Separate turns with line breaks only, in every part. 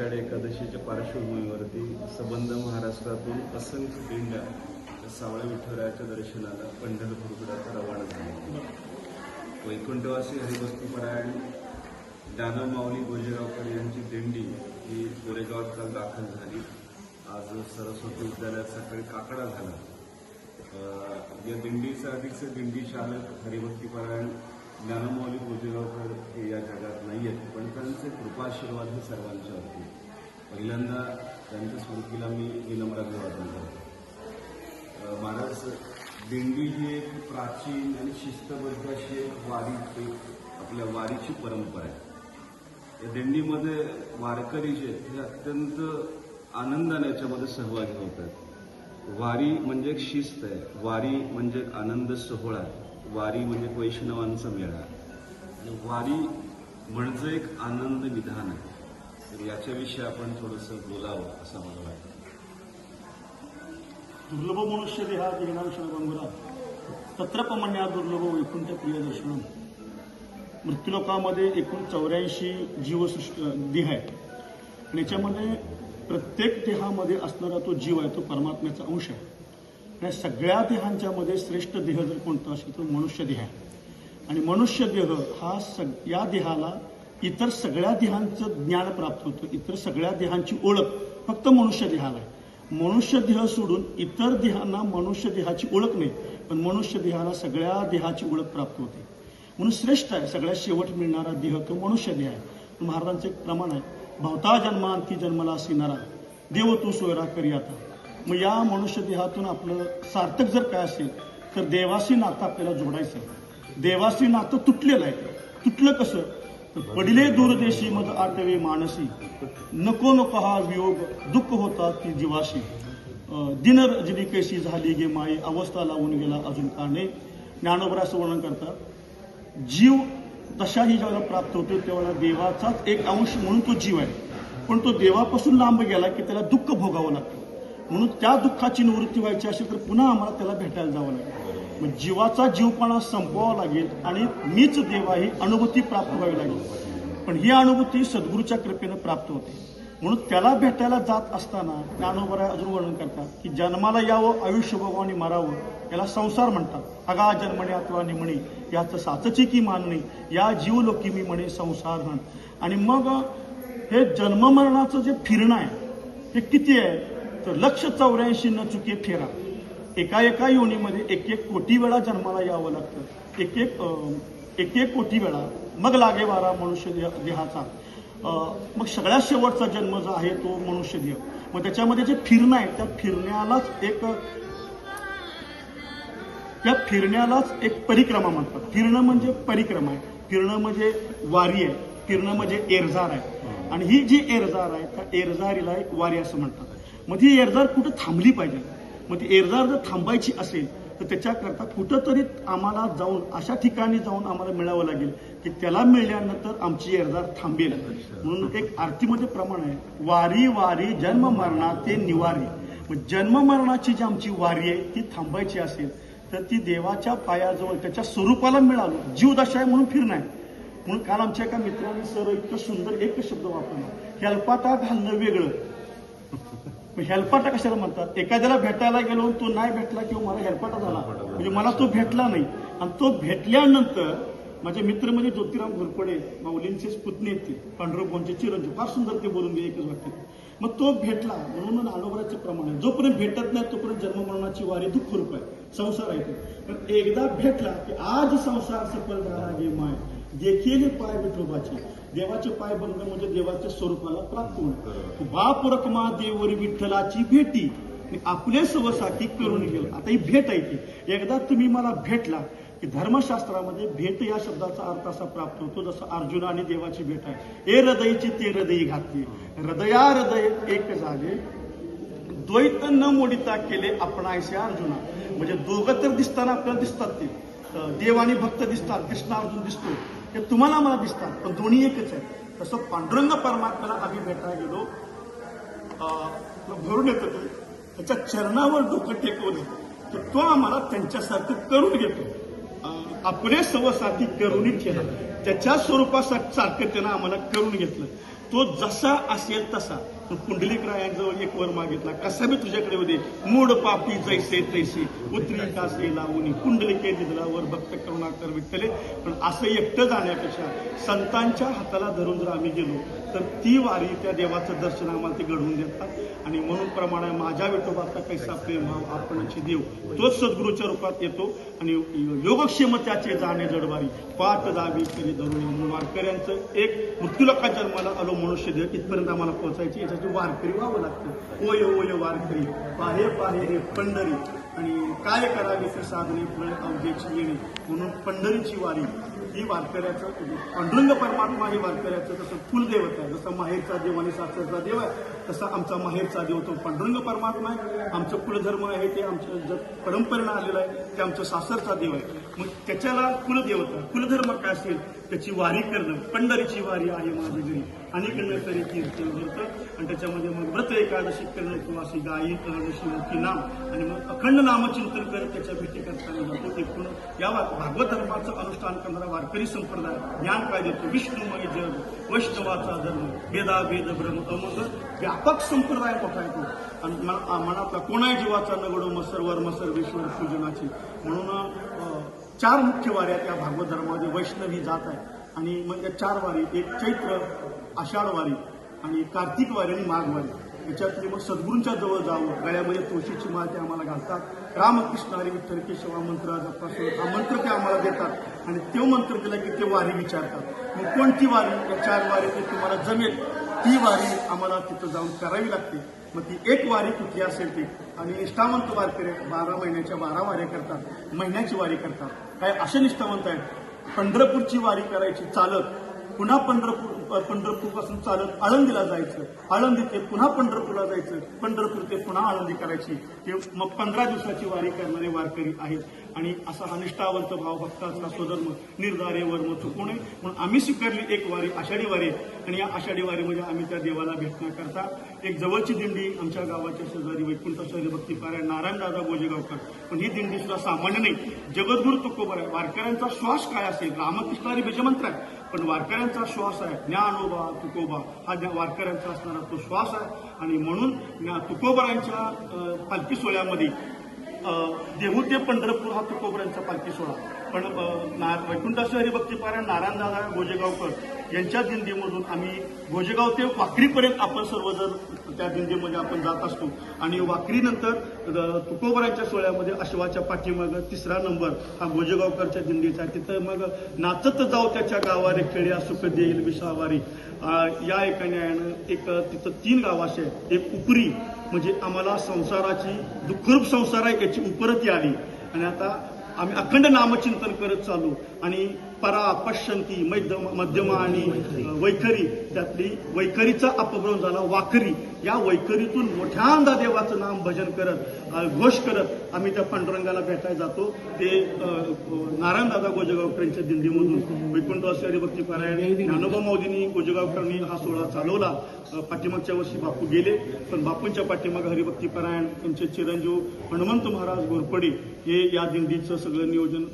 आषाढी एकादशीच्या पार्श्वभूमीवरती सबंध महाराष्ट्रातून असंख्य दिंड्या सावळे विठुरायाच्या दर्शनाला पंढरपूरकडे रवाना झाले. वैकुंठवासी हरिभक्तीपरायण दानव माऊली गोजेगावकर यांची दिंडी ही गोरेगावात काल दाखल झाली. आज सरस्वती विद्यालयात सकाळी काकडा झाला. या दिंडीचा अधिकचे दिंडी चालक हरिभक्तीपरायण ज्ञानमौली गोजेगावकर हे या जगात नाही आहेत पण त्यांचे कृपाशीर्वाद हे होते पहिल्यांदा त्यांच्या स्मृतीला मी विनम्र अभिवादन करतो. महाराज दिंडी ही एक प्राचीन आणि शिस्तबद्ध अशी एक वारी एक आपल्या वारीची परंपरा आहे. या दिंडीमध्ये वारकरी जे आहेत हे अत्यंत आनंदाने याच्यामध्ये सहभागी होत आहेत. वारी म्हणजे एक शिस्त आहे. वारी म्हणजे एक आनंद सोहळा आहे. वारी म्हणजे वैष्णवांचा मेळा. आणि वारी म्हणजे एक आनंद विधान आहे. तर याच्याविषयी आपण थोडंसं बोलावं असं मला वाटतं.
दुर्लभ मनुष्य देहा जीवनांश गंगुरा तत्रपमण्या दुर्लभ वैकुंठ त्या दर्शनम मृत्यूलोकामध्ये एकूण चौऱ्याऐंशी जीवसृष्ट देह आहे आणि याच्यामध्ये प्रत्येक देहामध्ये असणारा तो जीव आहे तो परमात्म्याचा अंश आहे. आणि सगळ्या देहांच्यामध्ये श्रेष्ठ देह जर कोणता असेल तर मनुष्य देह आहे. आणि मनुष्य देह हा सग या देहाला इतर सगळ्या देहांचं ज्ञान प्राप्त होतं. इतर सगळ्या देहांची ओळख फक्त मनुष्य देहाला आहे. मनुष्य देह सोडून इतर देहांना मनुष्य देहाची ओळख नाही पण मनुष्य देहाला सगळ्या देहाची ओळख प्राप्त होते. म्हणून श्रेष्ठ आहे. सगळ्यात शेवट मिळणारा देह तो मनुष्य देह आहे. महाराजांचं एक प्रमाण आहे. भवता जन्मांती जन्मला असणारा देव तू सोयरा करी आता. मग या मनुष्य देहातून आपलं सार्थक जर काय असेल तर देवाशी नातं आपल्याला जोडायचं आहे देवाशी नातं तुटलेलं आहे. तुटलं कसं? तर पडिले दूरदेशी मध आटवे मानसी. नको नको हा वियोग दुःख होता ती जीवाशी. दिनर दिन झाली गे माई अवस्था लावून गेला अजून कारणे नाही ज्ञानोबरा असं वर्णन करतात जीव दशाही जेव्हा प्राप्त होतो तेव्हा देवाचाच एक अंश म्हणून तो जीव आहे. पण तो देवापासून लांब गेला की त्याला दुःख भोगावं लागतं. म्हणून त्या दुःखाची निवृत्ती व्हायची असेल तर पुन्हा आम्हाला त्याला भेटायला जावं लागेल. मग जीवाचा जीवपणा संपवावा लागेल आणि मीच देवा ही अनुभूती प्राप्त व्हावी लागेल. पण ही अनुभूती सद्गुरूच्या कृपेनं प्राप्त होते. म्हणून त्याला भेटायला जात असताना ज्ञानोबरा अजून वर्णन करतात की जन्माला यावं आयुष्य भगवानी मारावं याला संसार म्हणतात. अगा जन्मणे अथवा निमणे याचं साचची की मानणी या जीवलोकी मी म्हणे संसार म्हण. आणि मग हे जन्ममरणाचं जे फिरणं आहे हे किती आहे? तर लक्ष चौऱ्याऐंशी न चुके फेरा. एका एका योनीमध्ये एक एक कोटी वेळा जन्माला यावं लागतं. एक एक एक एक कोटी वेळा. मग लागे वारा मनुष्य देह- देहाचा. मग सगळ्यात शेवटचा जन्म जो आहे तो मनुष्य देह. मग त्याच्यामध्ये जे फिरणं आहे त्या फिरण्यालाच एक त्या फिरण्यालाच एक परिक्रमा म्हणतात. फिरणं म्हणजे परिक्रमा आहे. फिरणं म्हणजे वारी आहे. फिरणं म्हणजे एरजार आहे. आणि ही जी एरजार आहे त्या एरजारीला एक वारी असं म्हणतात. मग ती एरदार कुठं थांबली पाहिजे? मग ती एरदार जर थांबायची असेल तर त्याच्याकरता कुठंतरी आम्हाला जाऊन अशा ठिकाणी जाऊन आम्हाला मिळावं लागेल की त्याला मिळाल्यानंतर आमची एरदार थांबेल. म्हणून एक आरतीमध्ये प्रमाण आहे वारी वारी जन्म मरणा ते निवारी. मग जन्म मरणाची जी आमची वारी आहे ती थांबायची असेल तर ती देवाच्या पायाजवळ त्याच्या स्वरूपाला मिळालो. जीवदशा आहे म्हणून फिरणं आहे. म्हणून काल आमच्या एका मित्राने सर इतकं सुंदर एक शब्द वापरला. हेलपाटा घालणं वेगळं. मग हेलपाटा कशाला म्हणतात? एखाद्याला भेटायला गेलो तो नाही भेटला किंवा मला हेल्पाटा झाला. म्हणजे मला तो भेटला नाही. आणि तो भेटल्यानंतर माझे मित्र म्हणजे ज्योतिराम घोरपडे माऊलींचे पुतणे ते. पांडुरंगांचे चिरंजीव. फार सुंदर ते बोलून गेले एकच वाटते मग तो भेटला. म्हणून अनोबराचे प्रमाण आहे. जोपर्यंत भेटत नाही तोपर्यंत जन्ममरणाची वारी दुःख रूप आहे. संसार आहे ते. पण एकदा भेटला की आज संसार सफल झाला जे माय. देखील पाय विठोबाचे. देवाचे पाय बंद म्हणजे देवाच्या स्वरूपाला प्राप्त होणं. बाप रकमा देवरी विठ्ठलाची भेटी. आणि आपले सवसाठी करून गेलं. आता ही भेट आहे ती. एकदा तुम्ही मला भेटला की धर्मशास्त्रामध्ये भेट या शब्दाचा अर्थ असा प्राप्त होतो जसं अर्जुन आणि देवाची भेट आहे. ए हृदयची ते हृदयी घातली. हृदया हृदय एक झाले. द्वैत न मोडिता केले आपणायसे अर्जुना. म्हणजे दोघं तर दिसताना आपल्याला दिसतात ते. देव आणि भक्त दिसतात. कृष्ण अर्जुन दिसतो हे तुम्हाला मला दिसतात पण दोन्ही एकच आहे तसं पांडुरंग परमात्म्याला आम्ही भेटायला गेलो. अं, भरून येतो ते. त्याच्या चरणावर डोकं टेकवलं तर तो आम्हाला त्यांच्यासारखं करून घेतो. आपले सवसाठी करूनही केलं. त्याच्या स्वरूपासाठी सारखं त्यानं आम्हाला करून घेतलं. तो जसा असेल तसा. मग पुंडलिक रायांजवळ एक वर मागितला. कसा मी तुझ्याकडे होते मूड पापी जैसे तैसे. उतरी कासे लावून. पुंडलिके वर भक्त करुणाकर विठ्ठले. पण असं एकटं जाण्यापेक्षा संतांच्या हाताला धरून जर आम्ही गेलो तर ती वारी त्या देवाचं दर्शन आम्हाला ते घडवून देतात. आणि म्हणून प्रमाणे माझ्या विठोबाचा कैसा प्रेम हा आपणची देव. तोच सद्गुरूच्या रूपात येतो. आणि योगक्षेम त्याचे जाणे जडवारी. पाठ दावी करी धरून. वारकऱ्यांचं एक मृत्यूलोकात जन्माला आलो मनुष्य देव इथपर्यंत आम्हाला पोहोचायची याच्याची वारकरी व्हावं लागतं. ओय ओय वारकरी. पाहे पाहे रे पंढरी. आणि काय करावे ते साधने फळ अवघ्याची येणे? म्हणून पंढरीची वारी. ही वारकऱ्याचं म्हणजे पांडुरंग परमात्मा हे वारकऱ्याचं तसं कुलदेवत आहे जसं माहेरचा देव आणि सासरचा देव आहे तसा आमचा माहेरचा देव तो पांडुरंग परमात्मा आहे. आमचं कुलधर्म आहे ते आमच्या जर परंपरेनं आलेलं आहे ते आमचं सासरचा देव आहे. मग त्याच्याला कुलदेवता कुलधर्म काय असेल? त्याची वारी करणं. पंढरीची वारी आहे माझ्या घरी. अनेक तरी कीर्तन होतं आणि त्याच्यामध्ये मग व्रत एकादशी करणं किंवा अशी गायी एकादशी मुक्ती नाम. आणि मग अखंड नामचिंतन करत त्याच्या भेटी करताना जातो. एकूण या भागवत धर्माचं अनुष्ठान करणारा वारकरी संप्रदाय. ज्ञान काय देतो विष्णुमय जग वैष्णवाचा धर्म वेदा वेद ब्रह्म अमग व्यापक संप्रदाय मोठा येतो आणि मनातला कोणाही जीवाचा नगडो मसर वर्म सर्वेश्वर पूजनाची. म्हणून चार मुख्य वाऱ्या त्या भागवत धर्मामध्ये वैष्णवी जात आहे. आणि मग त्या चार वारी एक चैत्र आषाढ वारी आणि कार्तिक वारी आणि माघ वारी याच्यातली मग सद्गुरूंच्या जवळ जावं गळ्यामध्ये तुळशीची माळ ते आम्हाला घालतात. रामकृष्ण हरी विठ्ठल केशवा मंत्र हा मंत्र ते आम्हाला देतात. आणि तो मंत्र दिला की ते वारी विचारतात. मग कोणती वारी? या चार वारी ते तुम्हाला जमेल. ती वारी आम्हाला तिथं जाऊन करावी लागते. मग ती एक वारी कुठली असेल ती? आणि निष्ठावंत वारकरी बारा महिन्याच्या बारा वाऱ्या करतात महिन्याची वारी करतात. काय असे निष्ठावंत आहेत? पंढरपूरची वारी करायची चालत पुन्हा पंढरपूर पंढरपूरपासून चालत आळंदीला जायचं. आळंदी ते पुन्हा पंढरपूरला जायचं. पंढरपूर ते पुन्हा आळंदी करायची. ते मग पंधरा दिवसाची वारी करणारे वारकरी आहेत. आणि असा हा निष्ठावंत भाव भक्ताचा स्वधर्म निर्धारे वर्म चुकवणे म्हणून आम्ही स्वीकारली एक वारी आषाढी वारी. आणि या आषाढी वारीमध्ये आम्ही त्या देवाला भेटण्याकरता एक जवळची दिंडी आमच्या गावाच्या शेजारी वैकुंठ शहरी भक्ती नारायणदादा गोजेगावकर. पण ही दिंडी सुद्धा सामान्य नाही. जगद्गुरु तुकोबर आहे. वारकऱ्यांचा श्वास काय असेल? रामकृष्णारी बीजमंत्र आहे. पण वारकऱ्यांचा श्वास आहे. ज्ञानोबा तुकोबा हा ज्ञा- वारकऱ्यांचा असणारा तो श्वास आहे. आणि म्हणून ज्ञा- तुकोबरांच्या पालखी सोहळ्यामध्ये देहू ते पंढरपूर हा तुकोबरांचा पालखी सोहळा. पण अ, ना वैकुंठाचं हरिभक्तीपारायण नारायणदादा गोजेगावकर यांच्या दिंडीमधून आम्ही गोजेगाव ते वाकरीपर्यंत आपण सर्वजण त्या दिंडीमध्ये आपण जात असतो. आणि वाकरीनंतर अ, तुकोबरांच्या सोहळ्यामध्ये अश्वाच्या पाठीमागं तिसरा नंबर हा गोजेगावकरच्या दिंडीचा आहे. तिथं मग नाचत जाऊ त्याच्या गावारे खेड्या सुख देईल विसावारी. या एका न्यायानं एक तिथं तीन गाव असे आहेत. एक उपरी म्हणजे आम्हाला संसाराची दुःखरूप संसार आहे याची उपरती आली. आणि आता आम्ही अखंड नामचिंतन करत चालू. आणि परा पश्यंती मध्यम मध्यमा आणि वैखरी. त्यातली वैखरीचा अपभ्रम झाला वाकरी या वैखरीतून मोठ्यांदा देवाचं नाम भजन करत घोष करत आम्ही त्या पांडुरंगाला भेटायला जातो. ते नारायणदादा गोजगावकरांच्या दिंडीमधून वैकुंठवासी हरिभक्ती पारायण ज्ञानोबा माऊलींनी गोजगावकरांनी हा सोहळा चालवला. पाठीमागच्या वर्षी बापू गेले पण बापूंच्या पाठीमाग हरिभक्ती पारायण त्यांचे चिरंजीव हनुमंत महाराज घोरपडे हे या दिंडीचं सगळं नियोजन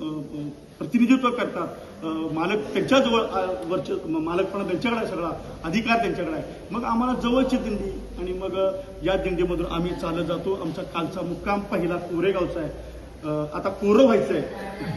प्रतिनिधित्व करतात. मालक त्यांच्याजवळ वरचे मालकपणा त्यांच्याकडे आहे सगळा अधिकार त्यांच्याकडे आहे. मग आम्हाला जवळची दिंडी आणि मग या दिंडीमधून आम्ही चालत जातो. आमचा कालचा मुक्काम पहिला कोरेगावचा आहे. आता कोरं व्हायचंय.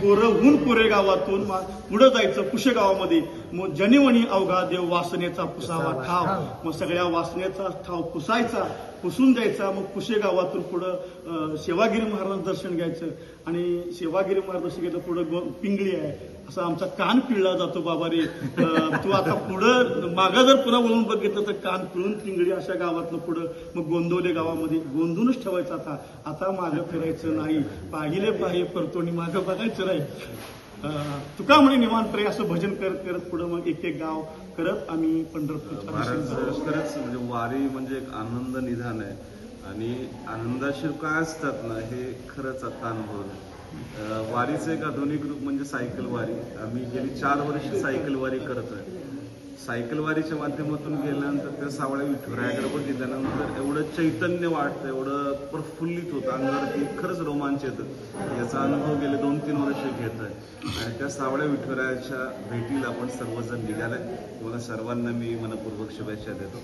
कोरहून कोरेगावातून पुढं जायचं पुशेगावामध्ये मग जनिवणी अवघा देव वासनेचा पुसावा ठाव. मग सगळ्या वासनेचा ठाव पुसायचा. पुसून द्यायचा मग पुशेगावातून पुढं सेवागिरी महाराज दर्शन घ्यायचं आणि सेवागिरी महाराज दर्शन घेतलं पुढं पिंगळी आहे असा आमचा कान पिळला जातो बाबा रे. तू आता पुढं मागं जर पुन्हा वळून बघितलं तर कान पिळून पिंगळी अशा गावातनं पुढं मग गोंदवले गावामध्ये गोंधूनच ठेवायचं आता. आता मागं फिरायचं नाही. पाहिले बाहेर परतो आणि मागं बघायचं नाही. तुका म्हणे निवांत रे असं भजन करत करत पुढं मग एक एक गाव करत आम्ही पंढरपूरच्या.
खरंच म्हणजे वारी म्हणजे एक आनंद निधान आहे. आणि आनंदाशीर काय असतात ना हे खरंच आता अनुभवलं अं, वारीचं एक आधुनिक रूप म्हणजे सायकल वारी. आम्ही गेली चार वर्ष सायकल वारी करत आहे. सायकलवारीच्या माध्यमातून गेल्यानंतर त्या सावळ्या विठुरायाकडे बघितल्यानंतर एवढं चैतन्य वाटतं एवढं प्रफुल्लित होतं अंगावरती खरंच रोमांच येतं. याचा अनुभव गेले दोन तीन वर्ष घेत आहे आणि त्या सावळ्या विठुरायाच्या भेटीला आपण सर्वजण निघालाय. तुम्हाला सर्वांना मी मनपूर्वक शुभेच्छा देतो.